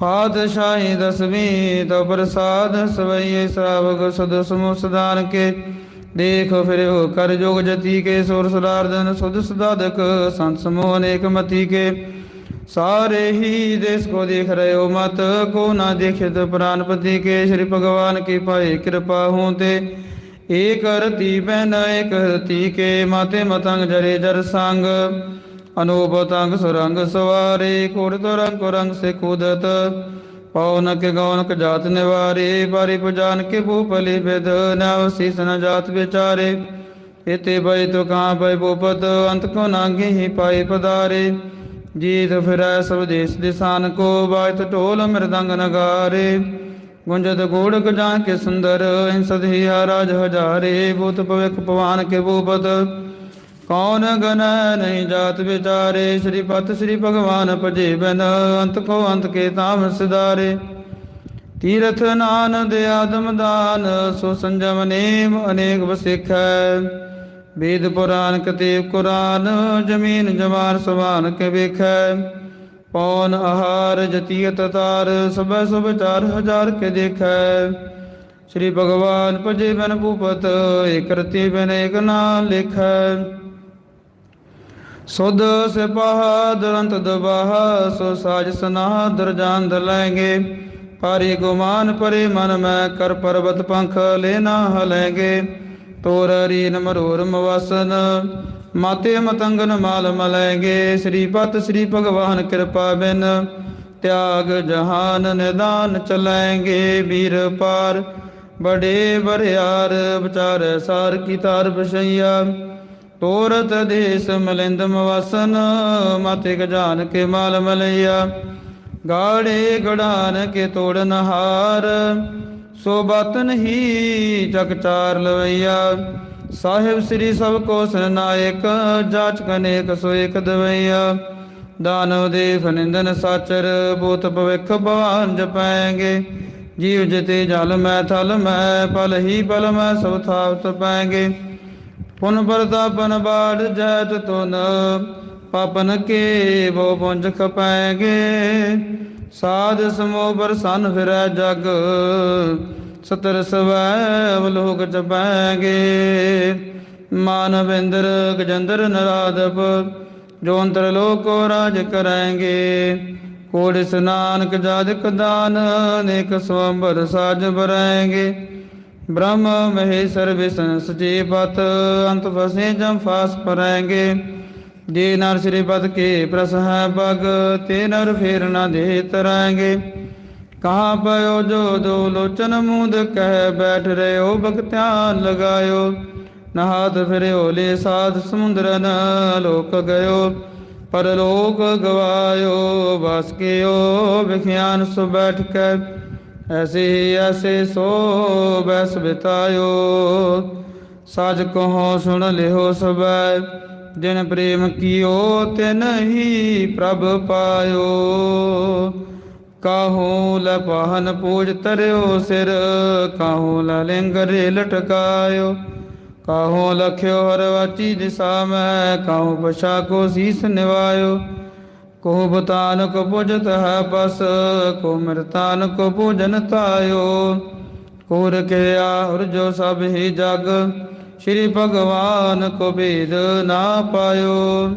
ਪਾਤਸ਼ਾਹੀ ਦਸਵੀਂ ਤੋ ਪ੍ਰਸਾਦ ਸਵਈਏ ਸ਼ਰਾਵਕ ਸਦ ਸਮੁ ਸਦਾਨ ਕੇ। ਦੇਖ ਫਿਰਿਓ ਕਰ ਜੋਗ ਜਤੀ ਕੇ, ਸੁਰ ਸੁਰਾਰਦਨ ਸੁਧ ਸੁਦਾਦਕ ਸੰਤ ਸਮੂਹ ਅਨੇਕ ਮਤੀ ਕੇ। ਸਾਰੇ ਹੀ ਦੇਸ ਕੋ ਦੇਖ ਰਹੇ ਹੋ ਮਤ, ਕੋ ਨਾ ਦੇਖਿਤ ਪ੍ਰਾਨਪਤੀ ਕੇ। ਸ਼੍ਰੀ ਭਗਵਾਨ ਕੀ ਪਾਏ ਕਿਰਪਾ ਹੋਂ ਤੇ, ਏਕ ਰਤੀ ਬੈਨ ਏਕ ਰਤੀ ਕੇ, ਮਾਤੇ ਮਤੰਗ ਜਰੇ ਜਰ ਸੰਗ। ਅਨੂਪ ਤੰਗ ਸੁਰੰਗ ਸਵਾਰੇ, ਕੋੜ ਤੋ ਰੰਗ ਸੇ ਕੂਦਤ ਪਉਨ ਕੇ ਗੌਨ ਕ ਜਾਤ ਨਿਵਾਰੇ ਪਾਰੀ ਪੁਜਾਨ ਕੇ ਭੂਪਲੀ ਬਿਦ ਨਵ ਸੀਸ ਨ ਜਾਤ ਵਿਚਾਰੇ। ਇਤੇ ਬਈ ਤੋ ਕਾਂ ਬਈ ਭੂਪਤ ਅੰਤ ਕੋ ਨਾਂਗੇ ਹੀ ਪਾਏ ਪਦਾਰੇ। ਜੀਤ ਫਿਰੈ ਸਭ ਦੇਸ ਦਿਸਾਨ ਕੋ ਬਾਜਤ ਢੋਲ ਮਿਰਦੰਗ ਨਗਾਰੇ। ਗੁੰਜਤ ਗੋੜ ਜਾਂ ਕੇ ਸੁੰਦਰ ਇੰਸਦ ਹੀ ਰਾਜ ਹਜ਼ਾਰੇ। ਭੂਤ ਭਵਿਖ ਪਵਾਨ ਕੇ ਭੂਪਤ ਕੌਣ ਗਨ ਨਹੀਂ ਜਾਤ ਵਿਚਾਰੇ? ਸ੍ਰੀ ਪਤ ਸ੍ਰੀ ਭਗਵਾਨ ਭਜੇ ਬਿਨ ਅੰਤ ਕੋ ਅੰਤ ਕੇ ਤਾਮ ਸਿਦਾਰੇ ਤੀਰਥ ਨਾਨਦ ਆਦਮ ਦਾਨ, ਸੋ ਸੰਜਮ ਨੇਮ ਅਨੇਕ ਵਸਿਖੈ। ਵੇਦ ਪੁਰਾਨ ਕਤੇਬ ਕੁਰਾਨ, ਜਮੀਨ ਜਮਾਨ ਸੁਭਾਨ ਕੇ ਵੇਖੈ। ਪੌਨ ਆਹਾਰ ਜਤੀਤ ਤਾਰ, ਸਭੈ ਸੁਭ ਚਾਰ ਹਜ਼ਾਰ ਕੇ ਦੇਖੈ। ਸ੍ਰੀ ਭਗਵਾਨ ਭਜੇ ਬਨ ਭੂਪਤ, ਏਕ ਰਤੀ ਬਿਨ ਏਕ ਨਾਮ ਲਿਖੈ। ਸੁਧ ਸਿਪਾਹ ਦੁਰੰਤ ਦਬਾਹ, ਸੋ ਸਾਜ ਸਨਾਹ ਦਰਜਾਨ ਦਲੈਂਗੇ। ਪਾਰੀ ਗੁਮਾਨ ਪਰੇ ਮਨ ਮੈਂ ਕਰ ਪਰਬਤ ਪੰਖ ਲੈਨਾ ਹਲੈਂਗੇ। ਤੋਰ ਰੀਨ ਮਰੋਰ ਮਵਸਨ, ਮਾਤੇ ਮਤੰਗਨ ਮਾਲ ਮਲੈਂਗੇ। ਸ੍ਰੀ ਪਤ ਸ੍ਰੀ ਭਗਵਾਨ ਕਿਰਪਾ ਬਿਨ, ਤਿਆਗ ਜਹਾਨ ਨਿਦਾਨ ਚਲੈਂਗੇ। ਵੀਰ ਪਾਰ, ਬੜੇ ਬਰਿਆਰ, ਵਿਚਾਰ ਸਾਰ ਕੀ ਤਾਰ ਬਸ਼ਈਆ ਤੋਰਤ ਦੇਸ ਮਲਿੰਦ ਵਸਨ ਮਾਤੇ ਗਜਾਨ ਕੇ ਮਾਲ ਮਲਈਆ। ਗਾੜੇ ਗੜਾਨ ਕੇ ਤੋੜਨ ਹਾਰ ਸੋ ਬਤਨ ਹੀ ਜਗ ਚਾਰ ਲਵਈਆ। ਸਾਹਿਬ ਸ੍ਰੀ ਸਭ ਕੋ ਸਰਨਾਇਕ ਜਾਚ ਕਨੇਕ ਸੋ ਇਕ ਦਵਈਆ। ਦਾਨਵ ਦੇ ਫਨਿੰਦਨ ਸਾਚਰ, ਬੂਤ ਭਵਿਖ ਭਵਾਨ ਜਪਾਏਗੇ। ਜੀਵ ਜਤੇ ਜਲ ਮੈਂ ਥਲ ਮੈਂ, ਪਲ ਹੀ ਪਲ ਮੈਂ ਸਭ ਥਾਵਤ ਪਾਏਗੇ। ਪੁਨ ਪ੍ਰਤਾਪਨ ਬਾੜ ਜੈਤ ਤੁਨ ਪਾਪਨ ਕੇ ਬੋ ਪੁੰਜ ਖਪਾਏਗੇ। ਸਾਧ ਸਮੋ ਬਰਸਨ ਫਿਰੈ ਜਗ, ਸਤਰ ਸਵੈ ਅਵਲੋਕ ਜਪਾਏਗੇ। ਮਾਨਵ ਇੰਦਰ ਗਜੰਦਰ ਨਰਾਦਪ ਜੋ ਅੰਤਰ ਲੋਕੋ ਰਾਜ ਕਰਾਂਗੇ। ਕੋੜ ਸਨਾਨਕ ਜਾਦਕ ਦਾਨ ਅਨੇਕ ਸਵੰਬਰ ਸਾਜ ਬਰਾਂਗੇ ਬ੍ਰਹਮ ਮਹੇਸ਼ਰ ਵਿਸ਼ਨ ਸਚੇ ਪਤ ਅੰਤ ਫਸੇ ਜਮ ਫਾਸ ਪਰਾਂਗੇ ਜੇ ਨਰ ਸ੍ਰੀ ਪਦ ਕੇ ਪ੍ਰਸ ਹੈ ਤੇ ਨਰ ਫੇਰ ਨਾ ਦੇ ਤਰਾਂਗੇ ਕਹਾਂ ਪਇਓ ਜੋ ਦੋ ਲੋਚਨ ਮੂੰਦ ਕਹਿ ਬੈਠ ਰਿਓ ਬਖਤਿਆਨ ਲਗਾਇਓ। ਨਹਾਤ ਫਿਰਿਓ ਲੈ ਸਾਧ ਸਮੁੰਦਰ ਨ ਲੋਕ ਗਇਓ। ਪਰਲੋਕ ਗਵਾਇਓ ਬਸ ਕਿਓ, ਵਿਖਿਆਨ ਸੁ ਬੈਠ ਕੇ। ਐਸੇ ਹੀ ਐਸੇ ਸੋ ਬੈਸ ਬਿਤਾਇਓ। ਸਾਜ ਕਹੋ, ਸੁਣ ਲਿਓ ਸਬੈ ਜਿਨ ਪ੍ਰੇਮ ਕੀਓ ਤਿਨ ਹੀ ਪ੍ਰਭ ਪਾਇਓ। ਕਾਹੂ ਲ ਪਾਹਨ ਪੂਜ ਤਰਿਓ ਸਿਰ, ਕਾਹੂ ਲ ਲਿੰਗਰੇ ਲਟਕਾਇਓ। ਕਾਹੂ ਲਖਿਓ ਹਰ ਵਾਚੀ ਦਿਸਾ ਮੈਂ, ਕਾਹੂ ਪਛਾ ਕੋ ਸੀਸ ਨਿਵਾਇਓ। ਕੋ ਬਤਾਨ ਕੋ ਪੁਜਤ ਹੈ ਬਸ, ਕੋ ਮਿਰਤਾਨ ਕੋ ਪੂਜਨ ਤਾਇਓ। ਕੋ ਰਖਿਆ ਔਰ ਜੋ ਸਭ ਹੀ ਜਗ, ਸ਼੍ਰੀ ਭਗਵਾਨ ਕੋ ਭੇਦ ਨਾ ਪਾਇਓ।